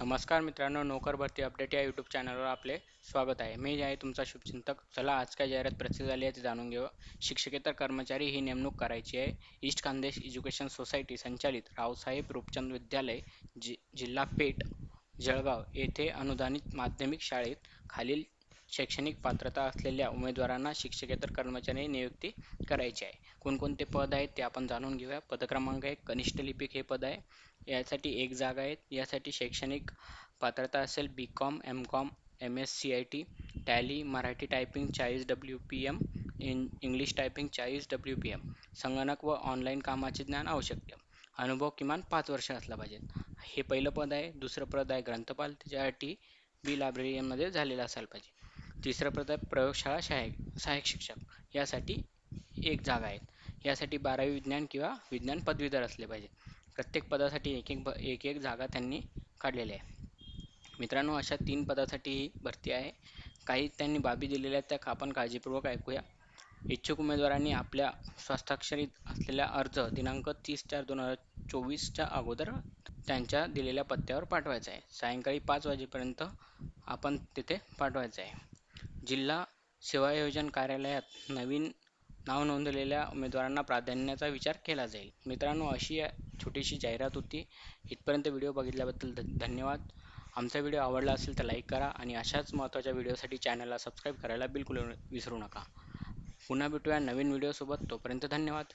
नमस्कार मित्रांनो नोकर भरती अपडेट या यूट्यूब चॅनलवर आपले स्वागत आहे. मी आहे तुमचा शुभचिंतक. चला आज काय जाहिरात प्रसिद्ध झाली आहे ते जाणून घेऊ. शिक्षकेतर कर्मचारी ही नेमणूक करायची आहे. ईस्ट खानदेश एज्युकेशन सोसायटी संचालित रावसाहेब रूपचंद विद्यालय जि जिल्हा पेठ जळगाव येथे अनुदानित माध्यमिक शाळेत खालील शैक्षणिक पात्रता असलेल्या उमेदवारांना शिक्षकेतर कर्मचारी नियुक्ती करायची आहे. कोणकोणते पद आहेत ते आपण जाणून घेऊया. पद क्रमांक एक कनिष्ठ लिपिक हे पद आहे. यासाठी एक जागा आहे. यासाठी शैक्षणिक पात्रता असेल B com M com M S C I T tally Marathi typing चाळीस W P M in English typing चाळीस डब्ल्यू पी एम संगणक व ऑनलाईन कामाचे ज्ञान आवश्यक. अनुभव किमान पाच वर्ष असला पाहिजे. हे पहिलं पद आहे. दुसरं पद आहे ग्रंथपाल. त्याच्यासाठी बी लायब्ररीमध्ये झालेलं असायला पाहिजे. तिसरा पद प्रयोगशाळा सहाय्यक सहाय्यक शिक्षक. यासाठी एक जागा आहेत यासाठी बारावी विज्ञान किंवा विज्ञान पदवीधर असले पाहिजे. प्रत्येक पदासाठी एक एक एक एक जागा त्यांनी काढलेली आहे. मित्रांनो अशा तीन पदासाठी ही भरती आहे. काही त्यांनी बाबी दिलेल्या आहेत त्या आपण काळजीपूर्वक ऐकूया. इच्छुक उमेदवारांनी आपल्या स्वास्थाक्षरित असलेला अर्ज दिनांक तीस चार दोन हजार चोवीसच्या अगोदर त्यांच्या दिलेल्या पत्त्यावर पाठवायचा आहे. सायंकाळी पाच वाजेपर्यंत आपण तिथे पाठवायचं आहे. जिल्हा सेवायोजन कार्यालयात नवीन नाव नोंदवलेल्या उमेदवारांना प्राधान्याचा विचार केला जाईल. मित्रांनो अशी छोटीशी जाहिरात होती. इथपर्यंत व्हिडिओ बघितल्याबद्दल ध धन्यवाद. आमचा व्हिडिओ आवडला असेल तर लाईक करा आणि अशाच महत्त्वाच्या व्हिडिओसाठी चॅनलला सबस्क्राईब करायला बिलकुल विसरू नका. पुन्हा भेटूया नवीन व्हिडिओसोबत. तोपर्यंत धन्यवाद.